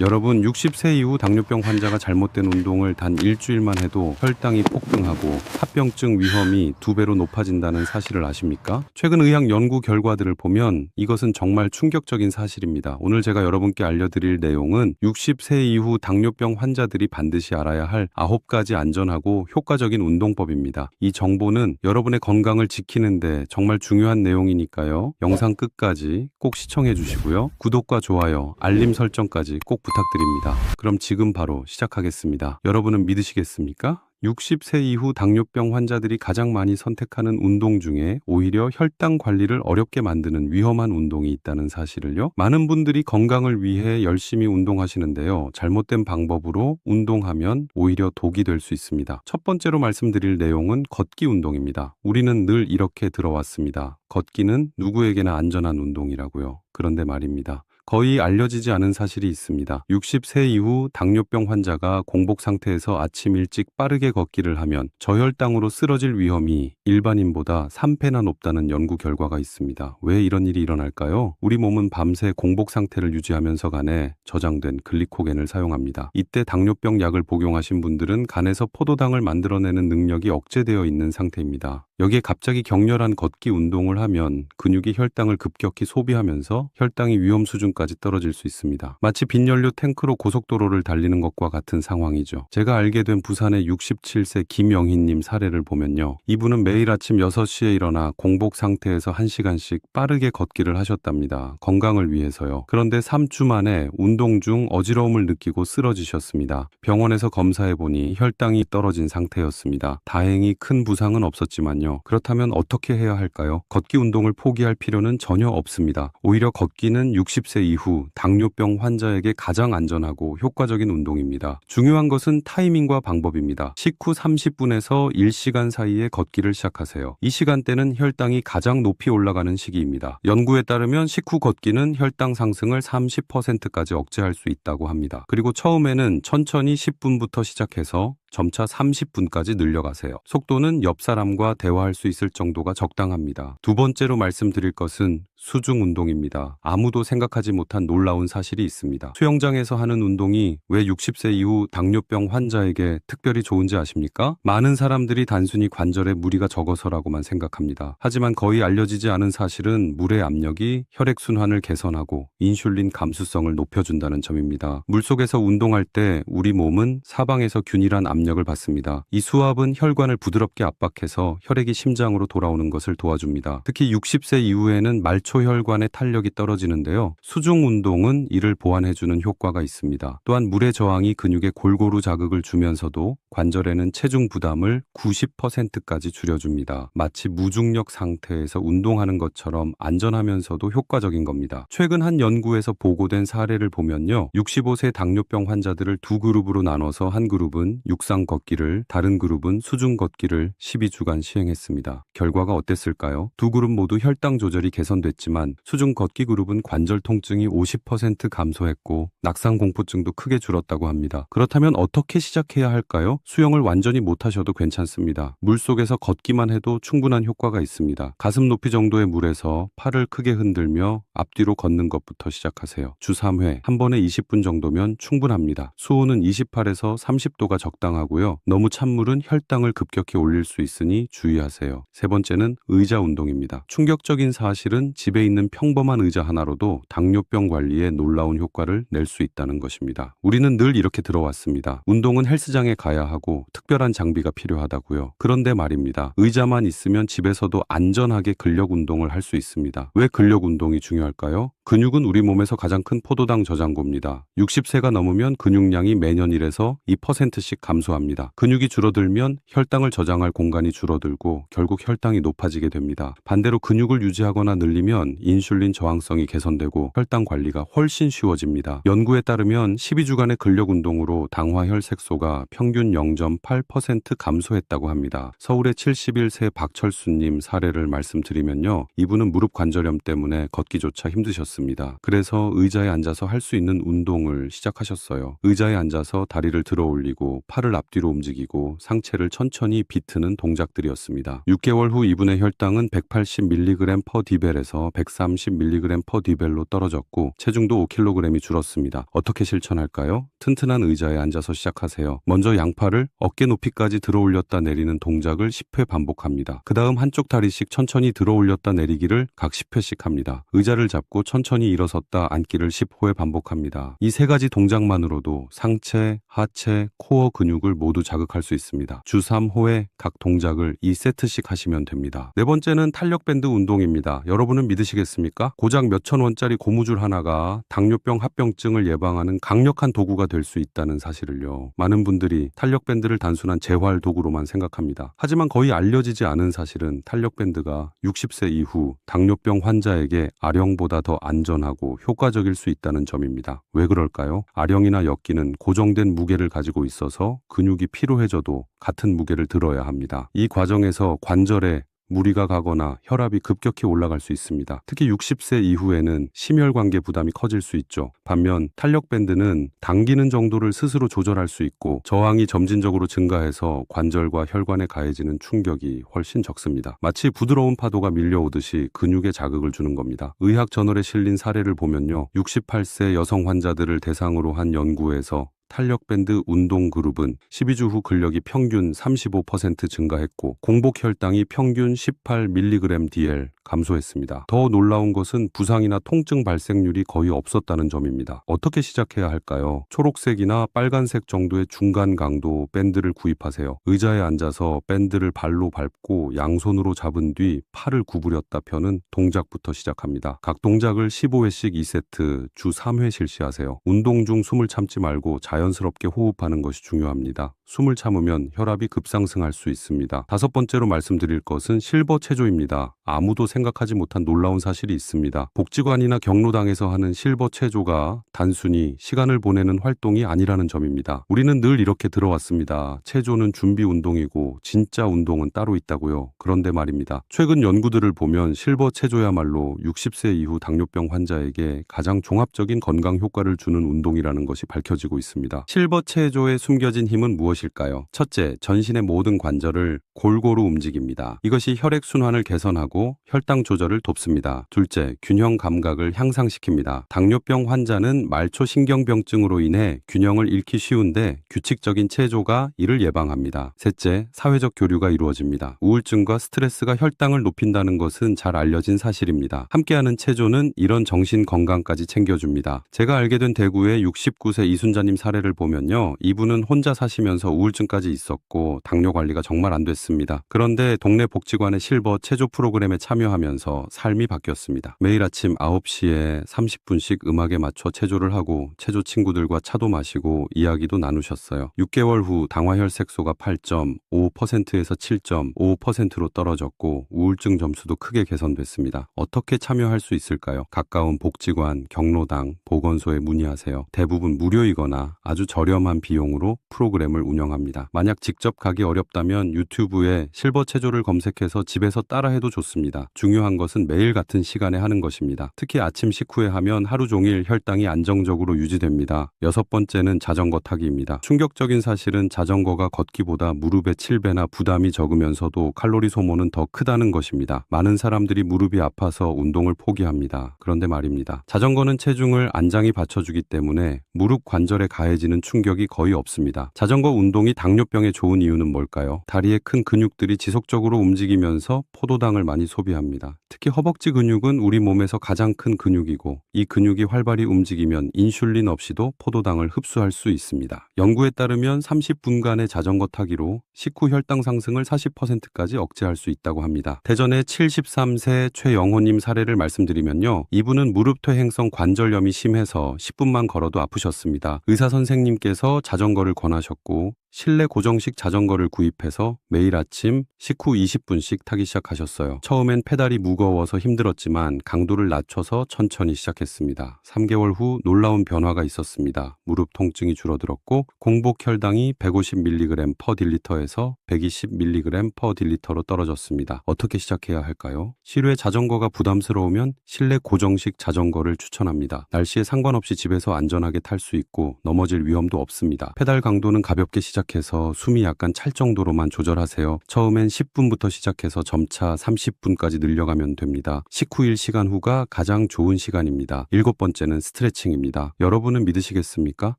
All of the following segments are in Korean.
여러분 60세 이후 당뇨병 환자가 잘못된 운동을 단 일주일만 해도 혈당이 폭등하고 합병증 위험이 두 배로 높아진다는 사실을 아십니까? 최근 의학 연구 결과들을 보면 이것은 정말 충격적인 사실입니다. 오늘 제가 여러분께 알려드릴 내용은 60세 이후 당뇨병 환자들이 반드시 알아야 할 9가지 안전하고 효과적인 운동법입니다. 이 정보는 여러분의 건강을 지키는데 정말 중요한 내용이니까요. 영상 끝까지 꼭 시청해 주시고요. 구독과 좋아요, 알림 설정까지 꼭 부탁드립니다. 그럼 지금 바로 시작하겠습니다. 여러분은 믿으시겠습니까? 60세 이후 당뇨병 환자들이 가장 많이 선택하는 운동 중에 오히려 혈당 관리를 어렵게 만드는 위험한 운동이 있다는 사실을요. 많은 분들이 건강을 위해 열심히 운동하시는데요. 잘못된 방법으로 운동하면 오히려 독이 될 수 있습니다. 첫 번째로 말씀드릴 내용은 걷기 운동입니다. 우리는 늘 이렇게 들어왔습니다. 걷기는 누구에게나 안전한 운동이라고요. 그런데 말입니다. 거의 알려지지 않은 사실이 있습니다. 60세 이후 당뇨병 환자가 공복 상태에서 아침 일찍 빠르게 걷기를 하면 저혈당으로 쓰러질 위험이 일반인보다 3배나 높다는 연구 결과가 있습니다. 왜 이런 일이 일어날까요? 우리 몸은 밤새 공복 상태를 유지하면서 간에 저장된 글리코겐을 사용합니다. 이때 당뇨병 약을 복용하신 분들은 간에서 포도당을 만들어내는 능력이 억제되어 있는 상태입니다. 여기에 갑자기 격렬한 걷기 운동을 하면 근육이 혈당을 급격히 소비하면서 혈당이 위험 수준 까지 떨어질 수 있습니다. 마치 빈연료 탱크로 고속도로를 달리는 것과 같은 상황이죠. 제가 알게 된 부산의 67세 김영희님 사례를 보면요. 이분은 매일 아침 6시에 일어나 공복 상태에서 1시간씩 빠르게 걷기를 하셨답니다. 건강을 위해서요. 그런데 3주 만에 운동 중 어지러움을 느끼고 쓰러지셨습니다. 병원에서 검사해보니 혈당이 떨어진 상태였습니다. 다행히 큰 부상은 없었지만요. 그렇다면 어떻게 해야 할까요? 걷기 운동을 포기할 필요는 전혀 없습니다. 오히려 걷기는 60세 이후 당뇨병 환자에게 가장 안전하고 효과적인 운동입니다. 중요한 것은 타이밍과 방법입니다. 식후 30분에서 1시간 사이에 걷기를 시작하세요. 이 시간대는 혈당이 가장 높이 올라가는 시기입니다. 연구에 따르면 식후 걷기는 혈당 상승을 30%까지 억제할 수 있다고 합니다. 그리고 처음에는 천천히 10분부터 시작해서 점차 30분까지 늘려가세요. 속도는 옆 사람과 대화할 수 있을 정도가 적당합니다. 두 번째로 말씀드릴 것은 수중 운동입니다. 아무도 생각하지 못한 놀라운 사실이 있습니다. 수영장에서 하는 운동이 왜 60세 이후 당뇨병 환자에게 특별히 좋은지 아십니까? 많은 사람들이 단순히 관절에 무리가 적어서라고만 생각합니다. 하지만 거의 알려지지 않은 사실은 물의 압력이 혈액순환을 개선하고 인슐린 감수성을 높여준다는 점입니다. 물속에서 운동할 때 우리 몸은 사방에서 균일한 압력을 받습니다. 이 수압은 혈관을 부드럽게 압박해서 혈액이 심장으로 돌아오는 것을 도와줍니다. 특히 60세 이후에는 말초 혈관의 탄력이 떨어지는데요. 수중 운동은 이를 보완해주는 효과가 있습니다. 또한 물의 저항이 근육에 골고루 자극을 주면서도 관절에는 체중 부담을 90%까지 줄여줍니다. 마치 무중력 상태에서 운동하는 것처럼 안전하면서도 효과적인 겁니다. 최근 한 연구에서 보고된 사례를 보면요. 65세 당뇨병 환자들을 두 그룹으로 나눠서 한 그룹은 육상 걷기를, 다른 그룹은 수중 걷기를 12주간 시행했습니다. 결과가 어땠을까요? 두 그룹 모두 혈당 조절이 개선됐 지만 수중 걷기 그룹은 관절 통증이 50% 감소했고 낙상 공포증도 크게 줄었다고 합니다. 그렇다면 어떻게 시작해야 할까요? 수영을 완전히 못하셔도 괜찮습니다. 물 속에서 걷기만 해도 충분한 효과가 있습니다. 가슴 높이 정도의 물에서 팔을 크게 흔들며 앞뒤로 걷는 것부터 시작하세요. 주 3회, 한 번에 20분 정도면 충분합니다. 수온은 28에서 30도가 적당하고요. 너무 찬 물은 혈당을 급격히 올릴 수 있으니 주의하세요. 세 번째는 의자 운동입니다. 충격적인 사실은 집에 있는 평범한 의자 하나로도 당뇨병 관리에 놀라운 효과를 낼 수 있다는 것입니다. 우리는 늘 이렇게 들어왔습니다. 운동은 헬스장에 가야 하고 특별한 장비가 필요하다고요. 그런데 말입니다. 의자만 있으면 집에서도 안전하게 근력 운동을 할 수 있습니다. 왜 근력 운동이 중요할까요? 근육은 우리 몸에서 가장 큰 포도당 저장고입니다. 60세가 넘으면 근육량이 매년 1에서 2%씩 감소합니다. 근육이 줄어들면 혈당을 저장할 공간이 줄어들고 결국 혈당이 높아지게 됩니다. 반대로 근육을 유지하거나 늘리면 인슐린 저항성이 개선되고 혈당 관리가 훨씬 쉬워집니다. 연구에 따르면 12주간의 근력 운동으로 당화 혈색소가 평균 0.8% 감소했다고 합니다. 서울의 71세 박철수님 사례를 말씀드리면요. 이분은 무릎 관절염 때문에 걷기조차 힘드셨습니다. 힘들었습니다. 그래서 의자에 앉아서 할 수 있는 운동을 시작하셨어요. 의자에 앉아서 다리를 들어 올리고 팔을 앞뒤로 움직이고 상체를 천천히 비트는 동작들이었습니다. 6개월 후 이분의 혈당은 180mg 퍼 디벨에서 130mg 퍼 디벨로 떨어졌고 체중도 5kg이 줄었습니다. 어떻게 실천할까요? 튼튼한 의자에 앉아서 시작하세요. 먼저 양팔을 어깨 높이까지 들어 올렸다 내리는 동작을 10회 반복합니다. 그 다음 한쪽 다리씩 천천히 들어 올렸다 내리기를 각 10회씩 합니다. 의자를 잡고 천천히 일어섰다 앉기를 10호에 반복합니다. 이 세 가지 동작만으로도 상체, 하체, 코어 근육을 모두 자극할 수 있습니다. 주 3호에 각 동작을 2세트씩 하시면 됩니다. 네 번째는 탄력밴드 운동입니다. 여러분은 믿으시겠습니까? 고작 몇천 원짜리 고무줄 하나가 당뇨병 합병증을 예방하는 강력한 도구가 될 수 있다는 사실을요. 많은 분들이 탄력밴드를 단순한 재활 도구로만 생각합니다. 하지만 거의 알려지지 않은 사실은 탄력밴드가 60세 이후 당뇨병 환자에게 아령보다 더안 전하고 효과적일 수 있다는 점입니다. 왜 그럴까요? 아령이나 엿기는 고정된 무게를 가지고 있어서 근육이 피로해져도 같은 무게를 들어야 합니다. 이 과정에서 관절에 무리가 가거나 혈압이 급격히 올라갈 수 있습니다. 특히 60세 이후에는 심혈관계 부담이 커질 수 있죠. 반면 탄력밴드는 당기는 정도를 스스로 조절할 수 있고 저항이 점진적으로 증가해서 관절과 혈관에 가해지는 충격이 훨씬 적습니다. 마치 부드러운 파도가 밀려오듯이 근육에 자극을 주는 겁니다. 의학 저널에 실린 사례를 보면요. 68세 여성 환자들을 대상으로 한 연구에서 탄력밴드 운동 그룹은 12주 후 근력이 평균 35% 증가했고 공복 혈당이 평균 18mg DL 감소했습니다. 더 놀라운 것은 부상이나 통증 발생률이 거의 없었다는 점입니다. 어떻게 시작해야 할까요? 초록색이나 빨간색 정도의 중간 강도 밴드를 구입하세요. 의자에 앉아서 밴드를 발로 밟고 양손으로 잡은 뒤 팔을 구부렸다 펴는 동작부터 시작합니다. 각 동작을 15회씩 2세트 주 3회 실시하세요. 운동 중 숨을 참지 말고 자 연스럽게 호흡하는 것이 중요합니다. 숨을 참으면 혈압이 급상승할 수 있습니다. 다섯 번째로 말씀드릴 것은 실버 체조입니다. 아무도 생각하지 못한 놀라운 사실이 있습니다. 복지관이나 경로당에서 하는 실버 체조가 단순히 시간을 보내는 활동이 아니라는 점입니다. 우리는 늘 이렇게 들어왔습니다. 체조는 준비 운동이고 진짜 운동은 따로 있다고요. 그런데 말입니다. 최근 연구들을 보면 실버 체조야말로 60세 이후 당뇨병 환자에게 가장 종합적인 건강 효과를 주는 운동이라는 것이 밝혀지고 있습니다. 실버 체조에 숨겨진 힘은 무엇일까요? 첫째, 전신의 모든 관절을 골고루 움직입니다. 이것이 혈액 순환을 개선하고 혈당 조절을 돕습니다. 둘째, 균형 감각을 향상시킵니다. 당뇨병 환자는 말초 신경병증으로 인해 균형을 잃기 쉬운데 규칙적인 체조가 이를 예방합니다. 셋째, 사회적 교류가 이루어집니다. 우울증과 스트레스가 혈당을 높인다는 것은 잘 알려진 사실입니다. 함께하는 체조는 이런 정신 건강까지 챙겨줍니다. 제가 알게 된 대구의 69세 이순자님 사례 를 보면요. 이분은 혼자 사시면서 우울증까지 있었고 당뇨 관리가 정말 안 됐습니다. 그런데 동네 복지관의 실버 체조 프로그램에 참여하면서 삶이 바뀌었습니다. 매일 아침 9시에 30분씩 음악에 맞춰 체조를 하고 체조 친구들과 차도 마시고 이야기도 나누셨어요. 6개월 후 당화혈색소가 8.5%에서 7.5%로 떨어졌고 우울증 점수도 크게 개선됐습니다. 어떻게 참여할 수 있을까요? 가까운 복지관, 경로당, 보건소에 문의하세요. 대부분 무료이거나 아주 저렴한 비용으로 프로그램을 운영합니다. 만약 직접 가기 어렵다면 유튜브에 실버 체조를 검색해서 집에서 따라해도 좋습니다. 중요한 것은 매일 같은 시간에 하는 것입니다. 특히 아침 식후에 하면 하루 종일 혈당이 안정적으로 유지됩니다. 여섯 번째는 자전거 타기입니다. 충격적인 사실은 자전거가 걷기보다 무릎의 7배나 부담이 적으면서도 칼로리 소모는 더 크다는 것입니다. 많은 사람들이 무릎이 아파서 운동을 포기합니다. 그런데 말입니다. 자전거는 체중을 안장이 받쳐주기 때문에 무릎 관절에 가해 지는 충격이 거의 없습니다. 자전거 운동이 당뇨병에 좋은 이유는 뭘까요? 다리의 큰 근육들이 지속적으로 움직이면서 포도당을 많이 소비합니다. 특히 허벅지 근육은 우리 몸에서 가장 큰 근육이고 이 근육이 활발히 움직이면 인슐린 없이도 포도당을 흡수할 수 있습니다. 연구에 따르면 30분간의 자전거 타기로 식후 혈당 상승을 40%까지 억제할 수 있다고 합니다. 대전의 73세 최영호님 사례를 말씀드리면요. 이분은 무릎 퇴행성 관절염이 심해서 10분만 걸어도 아프셨습니다. 의사 선생 님께서 자전거를 권하셨고 실내 고정식 자전거를 구입해서 매일 아침 식후 20분씩 타기 시작하셨어요. 처음엔 페달이 무거워서 힘들었지만 강도를 낮춰서 천천히 시작했습니다. 3개월 후 놀라운 변화가 있었습니다. 무릎 통증이 줄어들었고 공복 혈당이 150mg per 딜리터에서 120mg per 딜리터로 떨어졌습니다. 어떻게 시작해야 할까요? 실외 자전거가 부담스러우면 실내 고정식 자전거를 추천합니다. 날씨에 상관없이 집에서 안전하게 탈 수 있고 넘어질 위험도 없습니다. 페달 강도는 가볍게 시작 해서 숨이 약간 찰 정도로만 조절하세요. 처음엔 10분부터 시작해서 점차 30분까지 늘려가면 됩니다. 식후 1시간 후가 가장 좋은 시간입니다. 일곱 번째는 스트레칭입니다. 여러분은 믿으시겠습니까?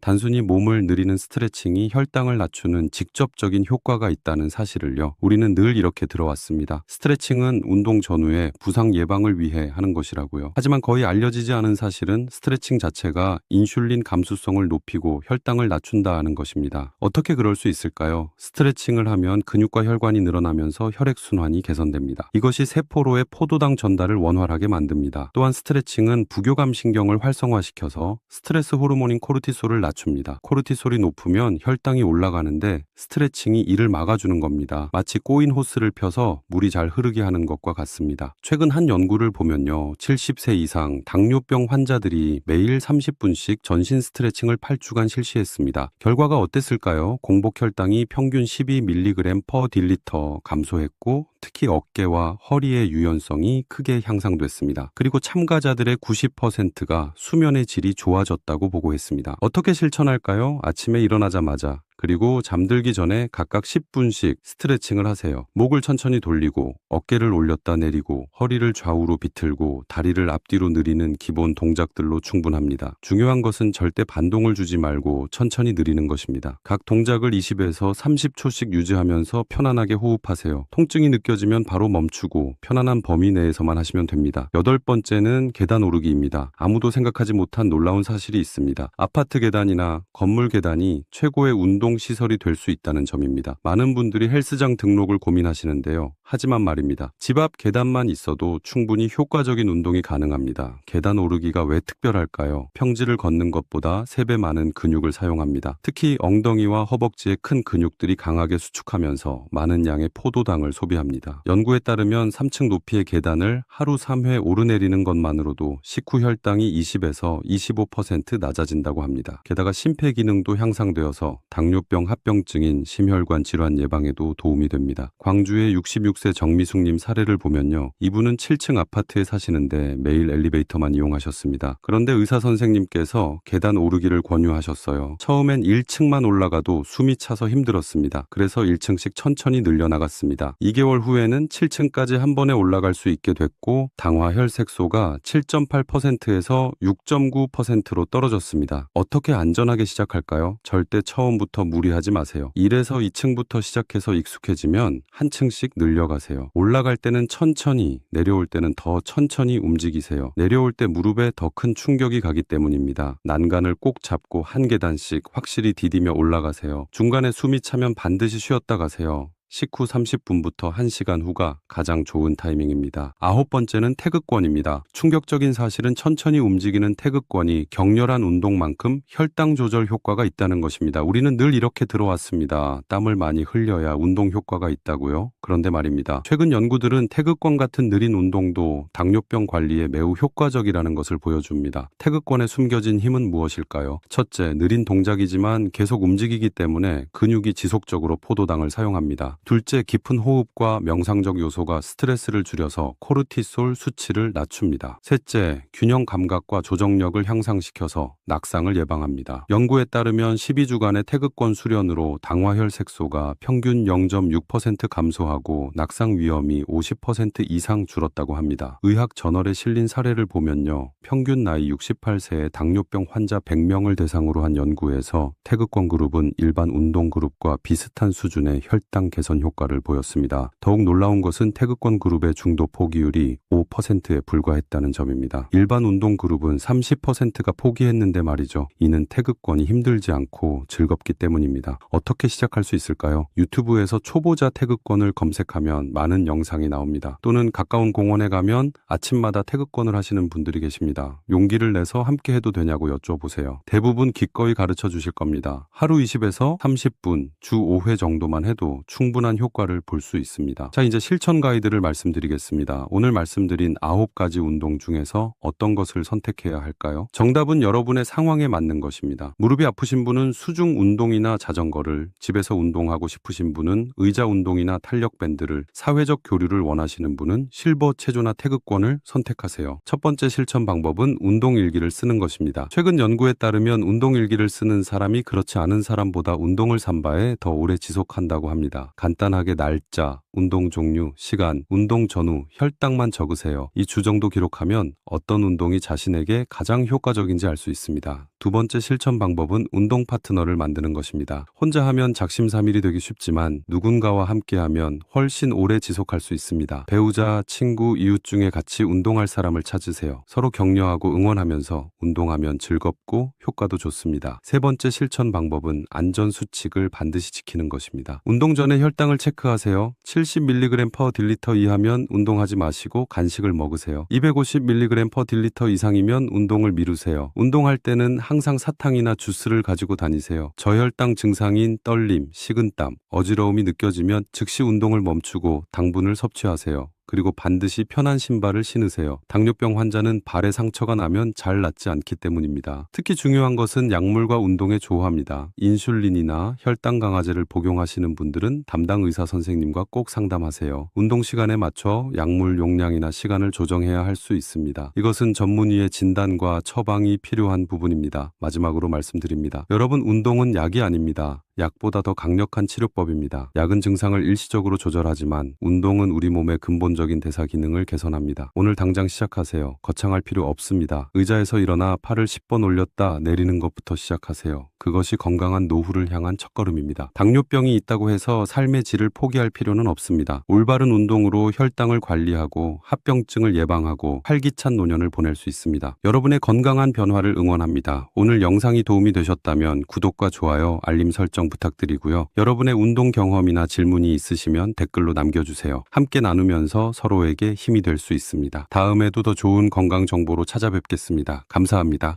단순히 몸을 느리는 스트레칭이 혈당을 낮추는 직접적인 효과가 있다는 사실을요. 우리는 늘 이렇게 들어왔습니다. 스트레칭은 운동 전후에 부상 예방을 위해 하는 것이라고요. 하지만 거의 알려지지 않은 사실은 스트레칭 자체가 인슐린 감수성을 높이고 혈당을 낮춘다는 것입니다. 어떻게 그럴 수 있을까요? 스트레칭을 하면 근육과 혈관이 늘어나면서 혈액순환이 개선됩니다. 이것이 세포로의 포도당 전달을 원활하게 만듭니다. 또한 스트레칭은 부교감 신경을 활성화시켜서 스트레스 호르몬인 코르티솔을 낮춥니다. 코르티솔이 높으면 혈당이 올라가는데 스트레칭이 이를 막아주는 겁니다. 마치 꼬인 호스를 펴서 물이 잘 흐르게 하는 것과 같습니다. 최근 한 연구를 보면요. 70세 이상 당뇨병 환자들이 매일 30분씩 전신 스트레칭을 8주간 실시했습니다. 결과가 어땠을까요? 공복 혈당이 평균 12mg per 딜리터 감소했고 특히 어깨와 허리의 유연성이 크게 향상됐습니다. 그리고 참가자들의 90%가 수면의 질이 좋아졌다고 보고했습니다. 어떻게 실천할까요? 아침에 일어나자마자 그리고 잠들기 전에 각각 10분씩 스트레칭을 하세요. 목을 천천히 돌리고 어깨를 올렸다 내리고 허리를 좌우로 비틀고 다리를 앞뒤로 느리는 기본 동작들로 충분합니다. 중요한 것은 절대 반동을 주지 말고 천천히 느리는 것입니다. 각 동작을 20에서 30초씩 유지하면서 편안하게 호흡하세요. 통증이 느껴지면 바로 멈추고 편안한 범위 내에서만 하시면 됩니다. 여덟 번째는 계단 오르기입니다. 아무도 생각하지 못한 놀라운 사실이 있습니다. 아파트 계단이나 건물 계단이 최고의 운동 시설이 될 수 있다는 점입니다. 많은 분들이 헬스장 등록을 고민하시는데요. 하지만 말입니다. 집 앞 계단만 있어도 충분히 효과적인 운동이 가능합니다. 계단 오르기가 왜 특별할까요? 평지를 걷는 것보다 3배 많은 근육을 사용합니다. 특히 엉덩이와 허벅지의 큰 근육들이 강하게 수축하면서 많은 양의 포도당을 소비합니다. 연구에 따르면 3층 높이의 계단을 하루 3회 오르내리는 것만으로도 식후 혈당이 20에서 25% 낮아진다고 합니다. 게다가 심폐 기능도 향상되어서 당뇨 병 합병증인 심혈관 질환 예방에도 도움이 됩니다. 광주의 66세 정미숙님 사례를 보면요. 이분은 7층 아파트에 사시는데 매일 엘리베이터만 이용하셨습니다. 그런데 의사 선생님께서 계단 오르기를 권유하셨어요. 처음엔 1층만 올라가도 숨이 차서 힘들었습니다. 그래서 1층씩 천천히 늘려나갔습니다. 2개월 후에는 7층까지 한 번에 올라갈 수 있게 됐고 당화 혈색소가 7.8%에서 6.9%로 떨어졌습니다. 어떻게 안전하게 시작할까요? 절대 처음부터 무리하지 마세요. 1에서 2층부터 시작해서 익숙해지면 한 층씩 늘려가세요. 올라갈 때는 천천히, 내려올 때는 더 천천히 움직이세요. 내려올 때 무릎에 더 큰 충격이 가기 때문입니다. 난간을 꼭 잡고 한 계단씩 확실히 디디며 올라가세요. 중간에 숨이 차면 반드시 쉬었다 가세요. 식후 30분부터 1시간 후가 가장 좋은 타이밍입니다. 아홉 번째는 태극권입니다. 충격적인 사실은 천천히 움직이는 태극권이 격렬한 운동만큼 혈당 조절 효과가 있다는 것입니다. 우리는 늘 이렇게 들어왔습니다. 땀을 많이 흘려야 운동 효과가 있다고요? 그런데 말입니다. 최근 연구들은 태극권 같은 느린 운동도 당뇨병 관리에 매우 효과적이라는 것을 보여줍니다. 태극권에 숨겨진 힘은 무엇일까요? 첫째, 느린 동작이지만 계속 움직이기 때문에 근육이 지속적으로 포도당을 사용합니다. 둘째, 깊은 호흡과 명상적 요소가 스트레스를 줄여서 코르티솔 수치를 낮춥니다. 셋째, 균형 감각과 조정력을 향상시켜서 낙상을 예방합니다. 연구에 따르면 12주간의 태극권 수련으로 당화혈 색소가 평균 0.6% 감소하고 낙상 위험이 50% 이상 줄었다고 합니다. 의학 저널에 실린 사례를 보면요. 평균 나이 68세의 당뇨병 환자 100명을 대상으로 한 연구에서 태극권 그룹은 일반 운동 그룹과 비슷한 수준의 혈당 개선 개선 효과를 보였습니다. 더욱 놀라운 것은 태극권 그룹의 중도 포기율이 5%에 불과했다는 점입니다. 일반 운동 그룹은 30%가 포기했는데 말이죠. 이는 태극권이 힘들지 않고 즐겁기 때문입니다. 어떻게 시작할 수 있을까요? 유튜브에서 초보자 태극권을 검색하면 많은 영상이 나옵니다. 또는 가까운 공원에 가면 아침마다 태극권을 하시는 분들이 계십니다. 용기를 내서 함께 해도 되냐고 여쭤보세요. 대부분 기꺼이 가르쳐 주실 겁니다. 하루 20에서 30분, 주 5회 정도만 해도 충분 한 효과를 볼 수 있습니다. 자, 이제 실천 가이드를 말씀드리겠습니다. 오늘 말씀드린 9가지 운동 중에서 어떤 것을 선택해야 할까요? 정답은 여러분의 상황에 맞는 것입니다. 무릎이 아프신 분은 수중 운동이나 자전거를, 집에서 운동하고 싶으신 분은 의자 운동이나 탄력 밴드를, 사회적 교류를 원하시는 분은 실버 체조나 태극권을 선택하세요. 첫 번째 실천 방법은 운동 일기를 쓰는 것입니다. 최근 연구에 따르면 운동 일기를 쓰는 사람이 그렇지 않은 사람보다 운동을 삼바에 더 오래 지속한다고 합니다. 간단하게 날짜, 운동 종류, 시간, 운동 전후, 혈당만 적으세요. 이 주 정도 기록하면 어떤 운동이 자신에게 가장 효과적인지 알 수 있습니다. 두 번째 실천 방법은 운동 파트너를 만드는 것입니다. 혼자 하면 작심삼일이 되기 쉽지만 누군가와 함께하면 훨씬 오래 지속할 수 있습니다. 배우자, 친구, 이웃 중에 같이 운동할 사람을 찾으세요. 서로 격려하고 응원하면서 운동하면 즐겁고 효과도 좋습니다. 세 번째 실천 방법은 안전 수칙을 반드시 지키는 것입니다. 운동 전에 혈당을 체크하세요. 70mg 퍼 딜리터 이하면 운동하지 마시고 간식을 먹으세요. 250mg 퍼 딜리터 이상이면 운동을 미루세요. 운동할 때는 항상 사탕이나 주스를 가지고 다니세요. 저혈당 증상인 떨림, 식은땀, 어지러움이 느껴지면 즉시 운동을 멈추고 당분을 섭취하세요. 그리고 반드시 편한 신발을 신으세요. 당뇨병 환자는 발에 상처가 나면 잘 낫지 않기 때문입니다. 특히 중요한 것은 약물과 운동의 조화입니다. 인슐린이나 혈당 강화제를 복용하시는 분들은 담당 의사 선생님과 꼭 상담하세요. 운동 시간에 맞춰 약물 용량이나 시간을 조정해야 할 수 있습니다. 이것은 전문의의 진단과 처방이 필요한 부분입니다. 마지막으로 말씀드립니다. 여러분 운동은 약이 아닙니다. 약보다 더 강력한 치료법입니다. 약은 증상을 일시적으로 조절하지만 운동은 우리 몸의 근본적인 대사 기능을 개선합니다. 오늘 당장 시작하세요. 거창할 필요 없습니다. 의자에서 일어나 팔을 10번 올렸다 내리는 것부터 시작하세요. 그것이 건강한 노후를 향한 첫걸음입니다. 당뇨병이 있다고 해서 삶의 질을 포기할 필요는 없습니다. 올바른 운동으로 혈당을 관리하고 합병증을 예방하고 활기찬 노년을 보낼 수 있습니다. 여러분의 건강한 변화를 응원합니다. 오늘 영상이 도움이 되셨다면 구독과 좋아요, 알림 설정 부탁드리고요. 여러분의 운동 경험이나 질문이 있으시면 댓글로 남겨주세요. 함께 나누면서 서로에게 힘이 될 수 있습니다. 다음에도 더 좋은 건강 정보로 찾아뵙겠습니다. 감사합니다.